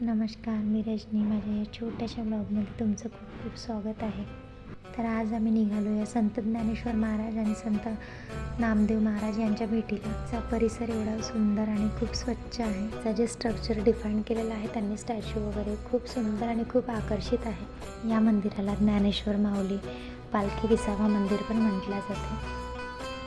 नमस्कार मी रजनी. माझ्या या छोट्याशा ब्लॉगमध्ये तुमचं खूप खूप स्वागत आहे. तर आज आम्ही निघालो या संत ज्ञानेश्वर महाराज आणि संत नामदेव महाराज यांच्या भेटीला. चा परिसर एवढा सुंदर आणि खूप स्वच्छ आहे. त्याचं जे स्ट्रक्चर डिफाईन केलेलं आहे त्यांनी स्टॅच्यू वगैरे खूप सुंदर आणि खूप आकर्षित आहे. या मंदिराला ज्ञानेश्वर माऊली पालखी विसावा मंदिर पण म्हटलं जातं.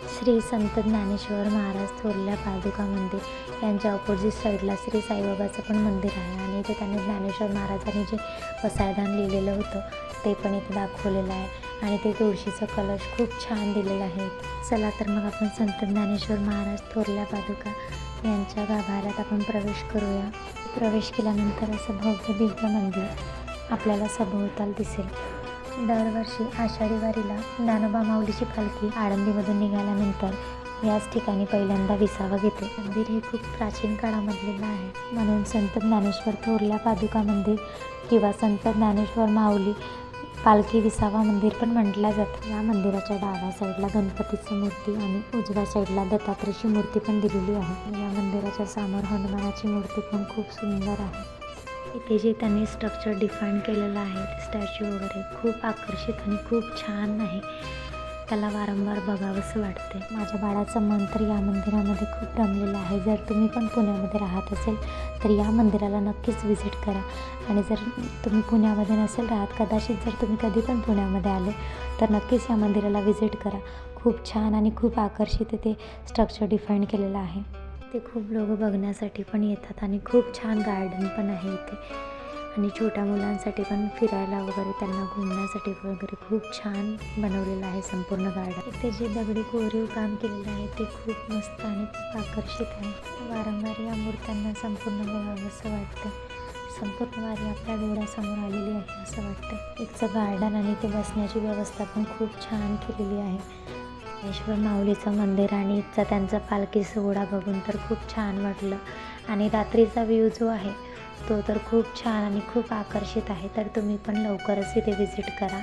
श्री संत ज्ञानेश्वर महाराज थोरल्या पादुका मंदिर यांच्या अपोजिट साईडला श्री साईबाबाचं पण मंदिर आहे. आणि इथे त्यांनी ज्ञानेश्वर महाराजांनी जे पसायदान लिहिलेलं होतं ते पण इथे दाखवलेलं आहे. आणि ते तुळशीचं कलश खूप छान दिलेलं आहे. चला तर मग आपण संत ज्ञानेश्वर महाराज थोरल्या पादुका यांच्या गाभाऱ्यात आपण प्रवेश करूया. प्रवेश केल्यानंतर असं भव्य दिव्य मंदिर आपल्याला सभोवताल दिसेल. दरवर्षी आषाढी वारीला ज्ञानोबा माऊलीची पालखी आळंदीमधून निघाल्यानंतर याच ठिकाणी पहिल्यांदा विसावा घेते. मंदिर हे खूप प्राचीन काळामधलेलं आहे. म्हणून संत ज्ञानेश्वर थोरल्या पादुका मंदिर किंवा संत ज्ञानेश्वर माऊली पालखी विसावा मंदिर पण म्हटलं जातं. या मंदिराच्या डाव्या साईडला गणपतीची मूर्ती आणि उजव्या साईडला दत्तात्रेयची मूर्ती पण दिलेली आहे. या मंदिराच्या समोर हनुमानाची मूर्ती पण खूप सुंदर आहे. इथे जे त्यांनी स्ट्रक्चर डिफाईन केलेलं आहे ते स्टॅच्यू वगैरे खूप आकर्षित आणि खूप छान आहे. त्याला वारंवार बघावंसं वाटते माझ्या बाळाचं मन तर या मंदिरामध्ये खूप रमलेलं आहे. जर तुम्ही पण पुण्यामध्ये राहत असेल तर या मंदिराला नक्कीच व्हिजिट करा. आणि जर तुम्ही पुण्यामध्ये नसेल राहत कदाचित जर तुम्ही कधी पण पुण्यामध्ये आले तर नक्कीच या मंदिराला व्हिजिट करा. खूप छान आणि खूप आकर्षित ते स्ट्रक्चर डिफाईन केलेलं आहे. इथे खूप लोक बघण्यासाठी पण येतात आणि खूप छान गार्डन पण आहे इथे. आणि छोट्या मुलांसाठी पण फिरायला वगैरे त्यांना घुमण्यासाठी वगैरे खूप छान बनवलेलं आहे संपूर्ण गार्डन इथे जे दगडी कोरीव काम केलेलं आहे ते खूप मस्त आणि खूप आकर्षित आहे. वारंवार या मूर्त्यांना संपूर्ण बघावंसं वाटतं. संपूर्ण वारी आपल्या डोळ्यासमोर आलेली आहे असं वाटतं. इथचं गार्डन आणि ते बसण्याची व्यवस्था पण खूप छान केलेली आहे. ज्ञानेश्वर माऊलीचं मंदिर आणि इथचा त्यांचा पालखी सोहळा बघून तर खूप छान वाटलं. आणि रात्रीचा व्ह्यू जो आहे तो तर खूप छान आणि खूप आकर्षित आहे. तर तुम्ही पण लवकरच इथे व्हिजिट करा.